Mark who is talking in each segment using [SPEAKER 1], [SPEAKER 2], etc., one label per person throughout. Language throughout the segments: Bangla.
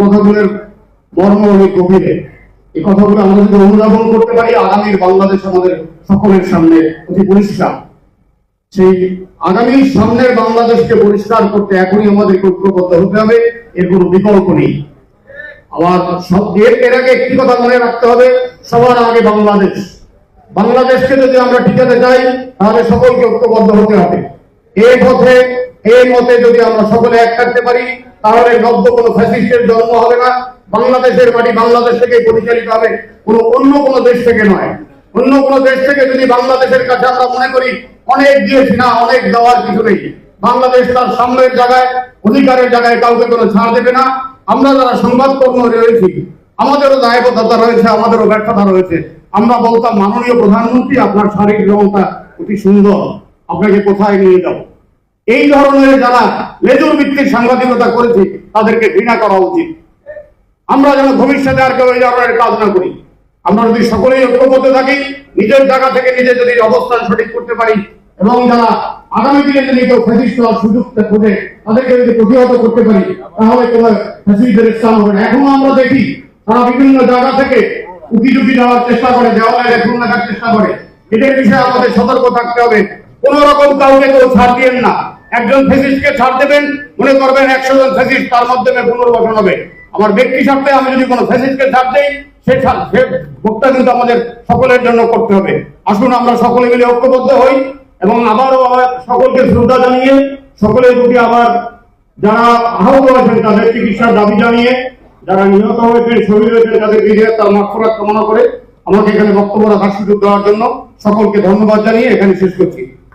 [SPEAKER 1] কথাগুলোর মর্ম অনেক গভীরে। এই কথাগুলো আমরা যদি অনুধাবন করতে পারি, আগামীর বাংলাদেশ আমাদের সকলের সামনে অতি পরিষ্কার। সেই আগামীর সামনের বাংলাদেশকে পরিষ্কার করতে এখনই আমাদের ঐক্যবদ্ধ হতে হবে, এর কোনো বিকল্প নেই। আবার সব এর আগে একটি কথা মনে রাখতে হবে, সবার আগে বাংলাদেশ। বাংলাদেশকে যদি আমরা টিকাতে চাই, তাহলে সকলকে ঐক্যবদ্ধ হতে হবে। এই পথে, এই মতে যদি আমরা সকলে এক থাকতে পারি তাহলে নব্য কোনো ফ্যাসিস্টের জন্ম হবে না। বাংলাদেশের মাটি বাংলাদেশ থেকে পরিচালিত হবে। কোনো অন্য কোনো দেশ থেকে নয়। অন্য কোনো দেশ থেকে যদি বাংলাদেশের কাছে আমরা মনে করি, অনেক দিয়েছি না, অনেক দেওয়ার কিছু নেই। বাংলাদেশ তার সামনের জায়গায়, অধিকারের জায়গায় কাউকে কোনো ছাড় দেবে না। আমরা যারা সংবাদকর্ম রয়েছি, আমাদেরও দায়বদ্ধতা রয়েছে, আমাদেরও ব্যর্থতা রয়েছে। আমরা বলতাম, মাননীয় প্রধানমন্ত্রী, আপনার শারীরিক রংটা অতি সুন্দর। আপনাকে কোথায় নিয়ে যাব? এই ধরনের যারা লেজুর ভিত্তিক সাংবাদিকতা করেছে, তাদেরকে ঘৃণা করা উচিত। আমরা যেন ভবিষ্যতে আর কেউ এই ধরনের কাজ না করি। আমরা যদি সকলেই ঐক্যবদ্ধ থাকি, নিজের জায়গা থেকে নিজে যদি অবস্থান সঠিক করতে পারি, এবং যারা আগামী দিনে যদি কেউ ফ্যাসিস্ট হওয়ার সুযোগ খোঁজে, তাদেরকে যদি প্রতিহত করতে পারি, তাহলে কোনো ফ্যাসিস্টদের স্থান হবে না। এখনও আমরা দেখি, তারা বিভিন্ন জায়গা থেকে উকি টুকি দেওয়ার চেষ্টা করে দেওয়ালে রেখুন রাখার চেষ্টা করে। এদের বিষয়ে আমাদের সতর্ক থাকতে হবে। কোন রকম কাউকে কেউ ছাড় দিয়েন না। একজন ফেসিস্টকে ছাড় দেবেন, মনে করবেন একশো জন ফেসিস্ট তার মাধ্যমে পুনর্বাসন হবে। আমার ব্যক্তি স্বার্থে আমি যদি কোনো ফেসিস্টকে ছাড় দেই, সে সে ভোটটা কিন্তু আমাদের সকলের জন্য করতে হবে। আসুন আমরা সকলে মিলে ঐক্যবদ্ধ হই এবং আবারও আবার সকলকে শ্রদ্ধা জানিয়ে, সকলের প্রতি আবার যারা আহত হয়েছেন তাদের চিকিৎসার দাবি জানিয়ে, যারা নিহত হয়েছেন, শহীদ হয়েছেন তাদের বিজয় তার মাফরাত কামনা করে আমাকে এখানে বক্তব্য রাখার সুযোগ দেওয়ার জন্য সকলকে ধন্যবাদ জানিয়ে এখানে শেষ করছি।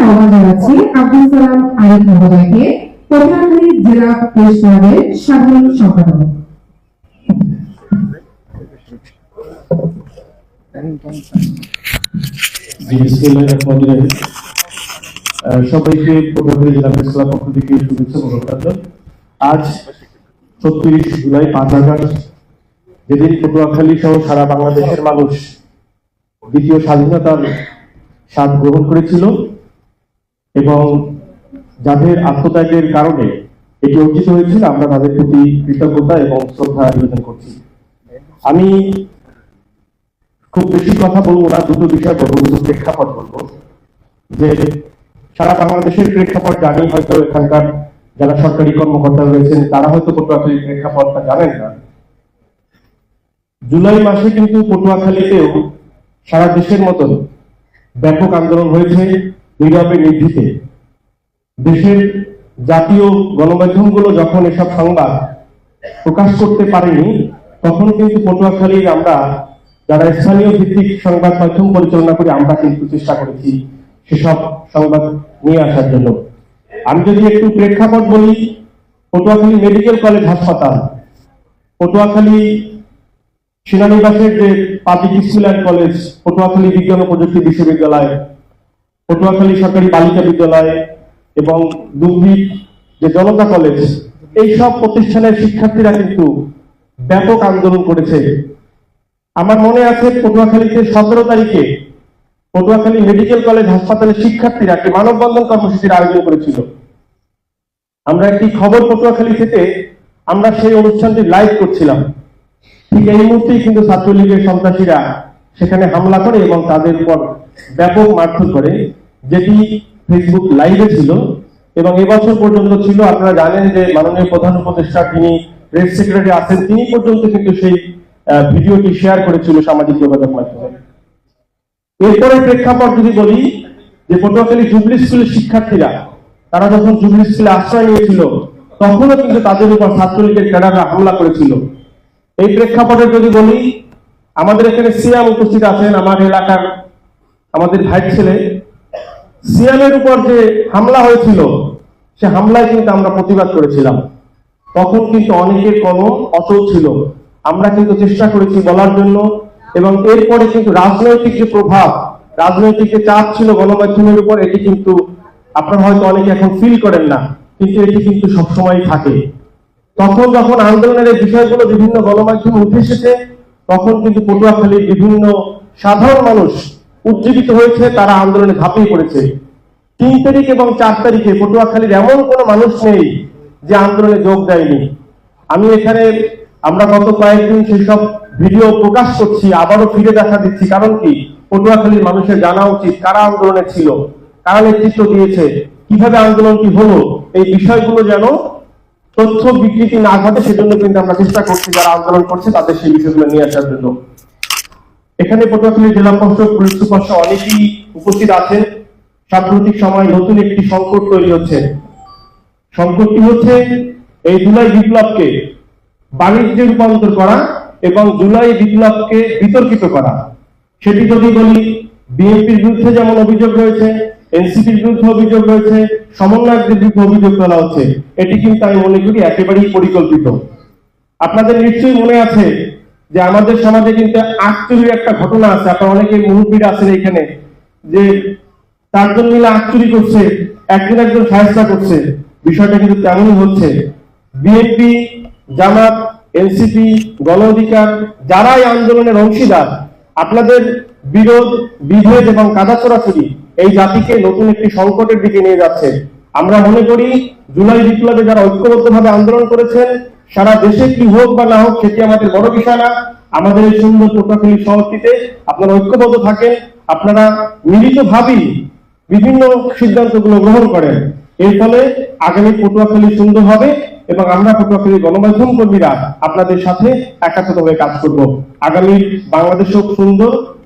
[SPEAKER 2] আহ্বান জানাচ্ছি আব্দুল সালাম আরিফ মহোদয়কে জেলা সাধারণ সম্পাদক।
[SPEAKER 3] সবাইকে আজ জুলাই, পাঁচ যেদিন পটুয়াখালী সহ সারা বাংলাদেশের মানুষ দ্বিতীয় স্বাধীনতার স্বাদ গ্রহণ করেছিল এবং যাদের আত্মত্যাগের কারণে এটি অর্জিত হয়েছিল, আমরা তাদের প্রতি কৃতজ্ঞতা এবং শ্রদ্ধা নিবেদন করছি। আমি খুব বেশি কথা বলব না, দুটো বিষয় বলব, দুটো প্রেক্ষাপট বলব। যে সারা বাংলাদেশের প্রেক্ষাপট জানি, হয়তো এখানকার যারা সরকারি কর্মকর্তা রয়েছেন, তারা হয়তো পটুয়াখালীর প্রেক্ষাপটটা জানেন না। জুলাই মাসে কিন্তু পটুয়াখালীতেও সারা দেশের মতন ব্যাপক আন্দোলন হয়েছে নীরবে নির্ভীতে। দেশের জাতীয় গণমাধ্যমগুলো যখন এসব সংবাদ প্রকাশ করতে পারেনি, তখন কিন্তু পটুয়াখালীর আমরা যারা স্থানীয় ভিত্তিক সংবাদ মাধ্যম পরিচালনা করি, আমরা কিন্তু চেষ্টা করেছি সেসব সংবাদ নিয়ে আসার জন্য। আমি যদি একটু প্রেক্ষাপট বলি, পটুয়াখালী মেডিকেল কলেজ হাসপাতাল। পটুয়াখালী সেনানিবাসের যে public school and college, Patuakhali বিজ্ঞান ও প্রযুক্তি বিশ্ববিদ্যালয়, পটুয়াখালী সরকারি বালিকা বিদ্যালয় এবং দুবরি যে জনতা কলেজ এই সব প্রতিষ্ঠানের শিক্ষার্থীরা কিন্তু ব্যাপক আন্দোলন করেছে। আমার মনে আছে পটুয়াখালীতে সতেরো তারিখে পটুয়াখালী মেডিকেল কলেজ হাসপাতালের শিক্ষার্থীরা একটি মানববন্ধন কর্মসূচির আয়োজন করেছিল। আমরা একটি খবর পটুয়াখালী থেকে আমরা সেই অনুষ্ঠানটি লাইভ করছিলাম। ঠিক এই মুহূর্তেই কিন্তু ছাত্রলীগের সন্ত্রাসীরা সেখানে হামলা করে এবং তাদের উপর ব্যাপক মারধর করে, যেটি ফেসবুক লাইভে ছিল এবং এবছর পর্যন্ত ছিল। আপনারা জানেন যে মাননীয় প্রধান উপদেষ্টা তিনি প্রেস সেক্রেটারি আছেন, তিনি পর্যন্ত কিন্তু সেই ভিডিওটি শেয়ার করেছিল সামাজিক যোগাযোগ মাধ্যমে। এরপরে প্রেক্ষাপট যদি বলি, যে পটুয়াখালী জুবলি স্কুলের শিক্ষার্থীরা, তারা যখন জুবলি স্কুলে আশ্রয় নিয়েছিল, তখনও কিন্তু তাদের উপর ছাত্রলীগের ক্যাডাররা হামলা করেছিল। এই প্রেক্ষাপটে যদি বলি, আমাদের এখানে সিয়াম উপস্থিত আছেন আমার এলাকার আমাদের ভাই ছেলে। সিয়ামের উপর যে হামলা হয়েছিল, সে হামলায় কিন্তু আমরা প্রতিবাদ করেছিলাম। তখন কিন্তু অনেকের কলম অচল ছিল। আমরা কিন্তু চেষ্টা করেছি বলার জন্য এবং এরপরে কিন্তু রাজনৈতিক যে প্রভাব, রাজনৈতিক যে চাপ ছিল গণমাধ্যমের উপর, এটি কিন্তু আপনারা হয়তো অনেকে এখন ফিল করেন না, কিন্তু এটি কিন্তু সবসময় থাকে। তখন যখন আন্দোলনের এই বিষয়গুলো বিভিন্ন গণমাধ্যমে উঠে এসেছে, তখন কিন্তু পটুয়াখালীর বিভিন্ন সাধারণ মানুষ উজ্জীবিত হয়েছে, তারা আন্দোলনে ঝাঁপিয়ে পড়েছে। তিন তারিখ এবং চার তারিখে পটুয়াখালীর এমন কোনো মানুষ নেই যে আন্দোলনে যোগ দেয়নি। আমি এখানে, আমরা গত কয়েকদিন সেসব ভিডিও প্রকাশ করছি, আবারও ফিরে দেখা দিচ্ছি। কারণ কি? পটুয়াখালীর মানুষের জানা উচিত কারা আন্দোলনে ছিল, কারা নেতৃত্ব দিয়েছে, কীভাবে আন্দোলনটি হলো, এই বিষয়গুলো যেন তথ্য বিকৃতি না ঘটে সেজন্য কিন্তু আমরা চেষ্টা করছি, যারা আন্দোলন করছে তাদের সেই বিষয়গুলো নিয়ে আসার জন্য। এখানে পটুয়াখালী জেলা প্রশাসক পুলিশ সুপার অনেকেই উপস্থিত আছেন। সাম্প্রতিক সময় নতুন একটি সংকট তৈরি হচ্ছে। সংকটটি হচ্ছে এই জুলাই বিপ্লবকে বাণিজ্যে রূপান্তর করা এবং জুলাই বিপ্লবকে বিতর্কিত করা। সেটি যদি বলি, বিএনপির বিরুদ্ধে যেমন অভিযোগ রয়েছে এনসিপির বিরুদ্ধে অভিযোগ রয়েছে সমন্বয়কদের বিরুদ্ধে অভিযোগ তোলা হচ্ছে, এটি কিন্তু আমি মনে করি একেবারেই পরিকল্পিত। আপনাদের নিশ্চয়ই মনে আছে যে আমাদের সমাজে কিন্তু আটচুরির একটা ঘটনা আছে, আপনারা অনেকে মুরব্বীরা আছেন এখানে, যে চারজন মিলে আটচুরি করছে, একজন একজন সাহায্য করছে, বিষয়টা কিন্তু তেমনই হচ্ছে। বিএনপি, জামাত, এনসিপি, গণ অধিকার, যারাই আন্দোলনের অংশীদার, আপনাদের বিরোধ, বিভেদ এবং কাদা চোরাচুরি এই জাতিকে নতুন একটি সংকটের দিকে নিয়ে যাচ্ছে। আমরা মনে করি, জুলাই বিপ্লবে যারা ঐক্যবদ্ধভাবে আন্দোলন করেছেন, সারা দেশে কি হোক বা না হোক, সেটি আমাদের বড় বিষয় না আমাদের এই সুন্দর পটুয়াখালী শহরটিতে আপনারা ঐক্যবদ্ধ থাকেন, আপনারা মিলিত ভাবেই বিভিন্ন সিদ্ধান্তগুলো গ্রহণ করেন। এর ফলে আগামী পটুয়াখালী সুন্দর হবে এবং আমরা পটুয়াখালী গণমাধ্যম কর্মীরা আপনাদের সাথে একাত্মত হয়ে কাজ করব। আগামী বাংলাদেশ সুন্দর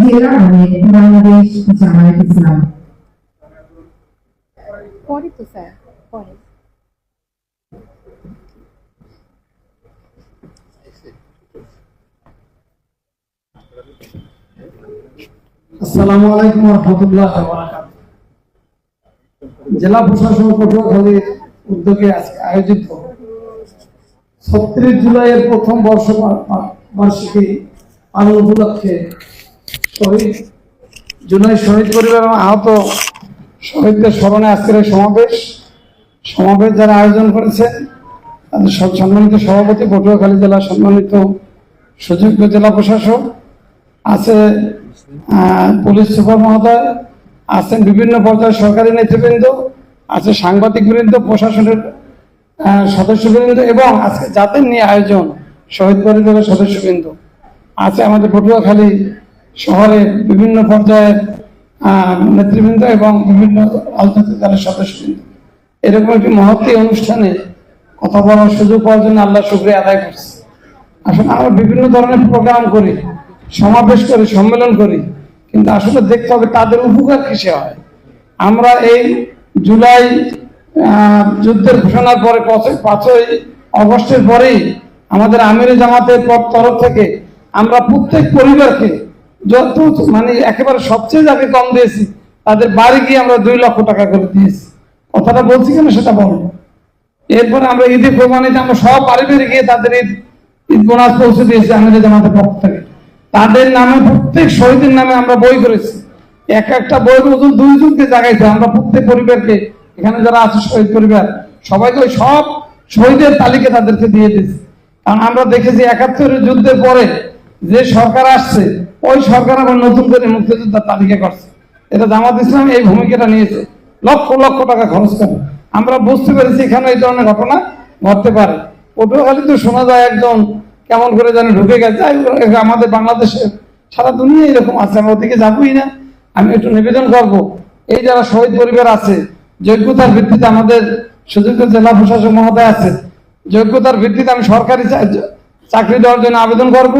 [SPEAKER 2] জেলা আমির বাংলাদেশ জামায়াত ইসলাম।
[SPEAKER 4] পরে তো স্যার পরে।
[SPEAKER 5] আসসালামু আলাইকুম রহমতুল্লাহ জেলা প্রশাসন পটুয়াখালীর উদ্যোগে আজকে আয়োজিত ছত্রিশ জুলাইয়ের প্রথম বর্ষ বার্ষিকী পালন উপলক্ষে জুলাই শহীদ পরিবার এবং আহত শহীদদের স্মরণে আজকের এই সমাবেশ। সমাবেশ যারা আয়োজন করেছে তাদের সম্মানিত সভাপতি, পটুয়াখালী জেলা সম্মানিত সুযোগ্য জেলা প্রশাসক, আছে পুলিশ সুপার মহোদয়, আছেন বিভিন্ন পর্যায়ের সরকারি নেতৃবৃন্দ, আছে সাংবাদিক বৃন্দ প্রশাসনের সদস্যবৃন্দ এবং আজকে যাদের নিয়ে আয়োজন, শহীদ পরিবারের সদস্যবৃন্দ, আছে আমাদের পটুয়াখালী শহরের বিভিন্ন পর্যায়ের নেতৃবৃন্দ এবং বিভিন্ন রাজনৈতিক দলের সদস্যবৃন্দ। এরকম একটি মহত্তি অনুষ্ঠানে কথা বলার সুযোগ পাওয়ার জন্য আল্লাহ শুক্রিয়া আদায় করছি। আসলে আমরা বিভিন্ন ধরনের প্রোগ্রাম করি, সমাবেশ করি, সম্মেলন করি, কিন্তু আসলে দেখতে হবে তাদের উপকার কিসে হয়। আমরা এই জুলাই যুদ্ধের ঘোষণার পরে পাঁচই- অগস্টের পরেই আমাদের আমির জামাতের তরফ থেকে আমরা প্রত্যেক পরিবারকে যত মানে একেবারে সবচেয়ে যাকে কম দিয়েছি, তাদের বাড়ি গিয়ে আমরা দুই লক্ষ টাকা করে দিয়েছি। কথাটা বলছি কেন সেটা বলব এরপরে আমরা ঈদে কোরবানিতে আমরা সব বাড়ি বাড়ি গিয়ে তাদের ঈদ ঈদ বোনাস পৌঁছে দিয়েছি আমাদের জামাতের পক্ষ থেকে। তাদের নামে প্রত্যেক শহীদের নামে আমরা বই করেছি। এক একটা বই ওজন দুই যুগকে জাগাইছে। আমরা প্রত্যেক পরিবারকে, এখানে যারা আছে শহীদ পরিবার, সবাইকে ওই সব শহীদের তালিকা তাদেরকে দিয়ে দিয়েছি। কারণ আমরা দেখেছি একাত্তরের যুদ্ধের পরে যে সরকার আসছে, ওই সরকার আবার নতুন করে মুক্তিযোদ্ধার তালিকা করছে। এটা জামাত ইসলাম এই ভূমিকাটা নিয়েছে। লক্ষ লক্ষ টাকা খরচ করে আমরা বুঝতে পেরেছি এখানে এই ধরনের ঘটনা ঘটতে পারে। পটুয়াখালী তো শোনা যায় একজন কেমন করে জানি ঢুকে গেছে। আমাদের বাংলাদেশের সারা দুনিয়া এরকম আছে, আমরা ওদিকে যাবোই না। আমি একটু নিবেদন করব, এই যারা শহীদ পরিবার আছে, যোগ্যতার ভিত্তিতে আমাদের সুযোগ্য জেলা প্রশাসক মহোদয় আছে, যোগ্যতার ভিত্তিতে আমি সরকারি চাকরি দেওয়ার জন্য আবেদন করব।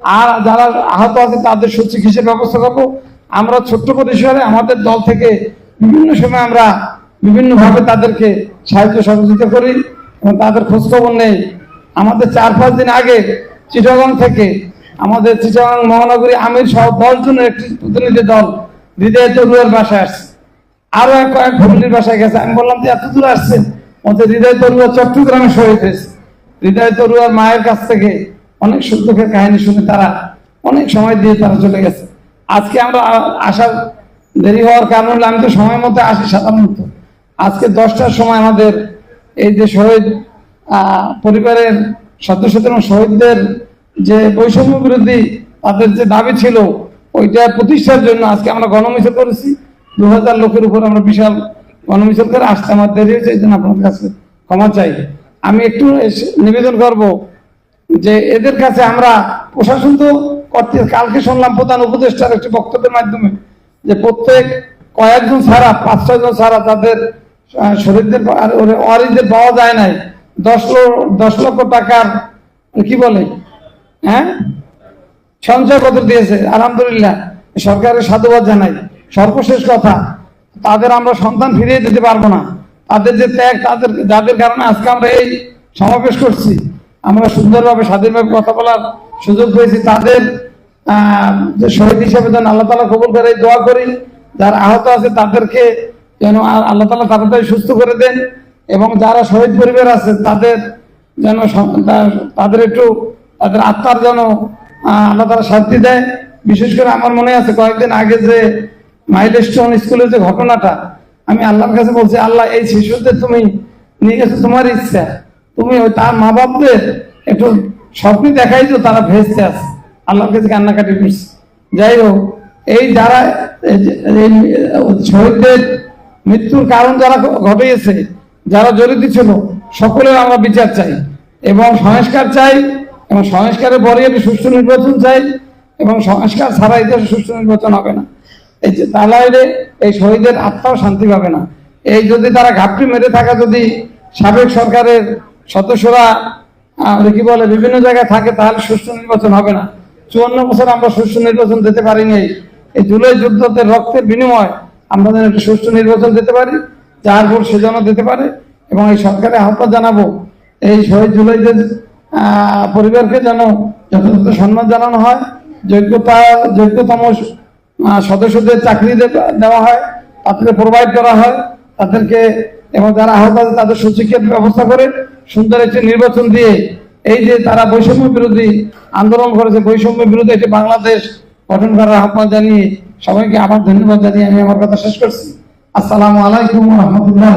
[SPEAKER 5] আর যারা আহত আছে তাদের সুচিকিৎসার ব্যবস্থা করব। আমরা ছোট্ট পরিসরে আমাদের দল থেকে বিভিন্ন সময় আমরা বিভিন্ন ভাবে তাদেরকে সাহায্য সহযোগিতা করি এবং তাদের খোঁজখবর নেই। আমাদের চার, পাঁচ দিন আগে চিটাগং থেকে আমাদের চিটাগং মহানগরী আমির সহ দশ জনের একটি প্রতিনিধি দল হৃদয় তরুয়ের বাসায় আসছে। আরও এক কয়েক ফ্যামিলির বাসায় গেছে। আমি বললাম যে এত দূর আসছেন? ওদের হৃদয় তরুয়া চট্টগ্রামে শহীদ হয়েছে। হৃদয় তরুয়ার মায়ের কাছ থেকে অনেক দুঃখের কাহিনী শুনে তারা অনেক সময় দিয়ে তারা চলে গেছে। আজকে আমরা আসার দেরি হওয়ার কারণ হলো আমি তো সময় মতো আসি সাধারণত। আজকে দশটার সময় আমাদের এই যে শহীদ পরিবারের সদস্যদের এবং শহীদদের যে বৈষম্য বিরোধী তাদের যে দাবি ছিল, ওইটা প্রতিষ্ঠার জন্য আজকে আমরা গণমিছিল করেছি। দু হাজার লোকের উপর আমরা বিশাল গণমিছিল করে আসতে আমার দেরি হয়েছে, এই জন্য আপনাদের কাছে ক্ষমা চাই। আমি একটু নিবেদন করব যে এদের কাছে আমরা প্রশাসন তো করতে কালকে শুনলাম প্রধান উপদেষ্টার একটি বক্তব্যের মাধ্যমে যে প্রত্যেক কয়েকজন ছাড়া, পাঁচ ছয়জন ছাড়া তাদের শরীরদের ওয়ারিসদের পাওয়া যায় নাই। দশ দশ লক্ষ টাকার, কি বলে? হ্যাঁ? সঞ্চয় পত্র দিয়েছে, আলহামদুলিল্লাহ। সরকারের সাধুবাদ জানাই। সর্বশেষ কথা, তাদের আমরা সন্তান ফিরিয়ে দিতে পারব না। তাদের যে ত্যাগ, তাদের, যাদের কারণে আজকে আমরা এই সমাবেশ করছি আমরা সুন্দরভাবে, স্বাধীনভাবে কথা বলার সুযোগ পেয়েছি। তাদের শহীদ হিসেবে যেন আল্লাহ তালা কবুল করে দোয়া করি, যারা আহত আছে তাদেরকে যেন আল্লাহ তালা তাড়াতাড়ি সুস্থ করে দেন এবং যারা শহীদ পরিবার আছে, তাদের যেন তাদের একটু, তাদের আত্মার যেন আল্লাহ তারা শান্তি দেয়। বিশেষ করে আমার মনে আছে, কয়েকদিন আগে যে মাইলস্টোন স্কুলের যে ঘটনাটা, আমি আল্লাহর কাছে বলছি, আল্লাহ, এই শিশুদের তুমি নিয়ে গেছো তোমার ইচ্ছা। তুমি ওই তার মা বাপদের একটু স্বপ্নে দেখাই তো তারা ভেসতে আছে আল্লাহর কাছে কান্নাকাটি করছে। যাই হোক, এই যারা শহীদদের মৃত্যুর কারণ যারা ঘটিয়েছে, যারা জড়িত ছিল, সকলের আমরা বিচার চাই এবং সংস্কার চাই এবং সংস্কারের পরে একটি সুষ্ঠু নির্বাচন চাই এবং সংস্কার ছাড়া দেশে সুষ্ঠু নির্বাচন হবে না। এই যে তাহলে এই শহীদের আত্মাও শান্তি পাবে না। এই যদি তারা ঘাপটি মেরে থাকা যদি সাবেক সরকারের সদস্যরা ওরা কি বলে, বিভিন্ন জায়গায় থাকে, তাহলে সুষ্ঠু নির্বাচন হবে না। চুয়ান্ন বছর আমরা সুষ্ঠু নির্বাচন দিতে পারিনি। এই জুলাই যুদ্ধতে রক্তের বিনিময় আমরা যেন একটা সুষ্ঠু নির্বাচন দিতে পারি, যার ভোট সে যেন দিতে পারে, এবং এই সরকারের আহ্বান জানাব, এই শহীদ জুলাইদের পরিবারকে যেন যথাযথ সম্মান জানানো হয়, যোগ্যতা, যোগ্যতম সদস্যদের চাকরি দেওয়া হয়, তাদেরকে প্রোভাইড করা হয়, তাদেরকে এবং যারা আহত আছে তাদের সুচিকের ব্যবস্থা করে সুন্দর একটি নির্বাচন দিয়ে এই যে তারা বৈষম্য বিরোধী আন্দোলন করেছে, বৈষম্য বিরোধী একটি বাংলাদেশ গঠন করার আহ্বান জানিয়ে সবাইকে আবার ধন্যবাদ জানিয়ে আমি আমার কথা শেষ করছি। আসসালামু আলাইকুম রহমতুল্লাহ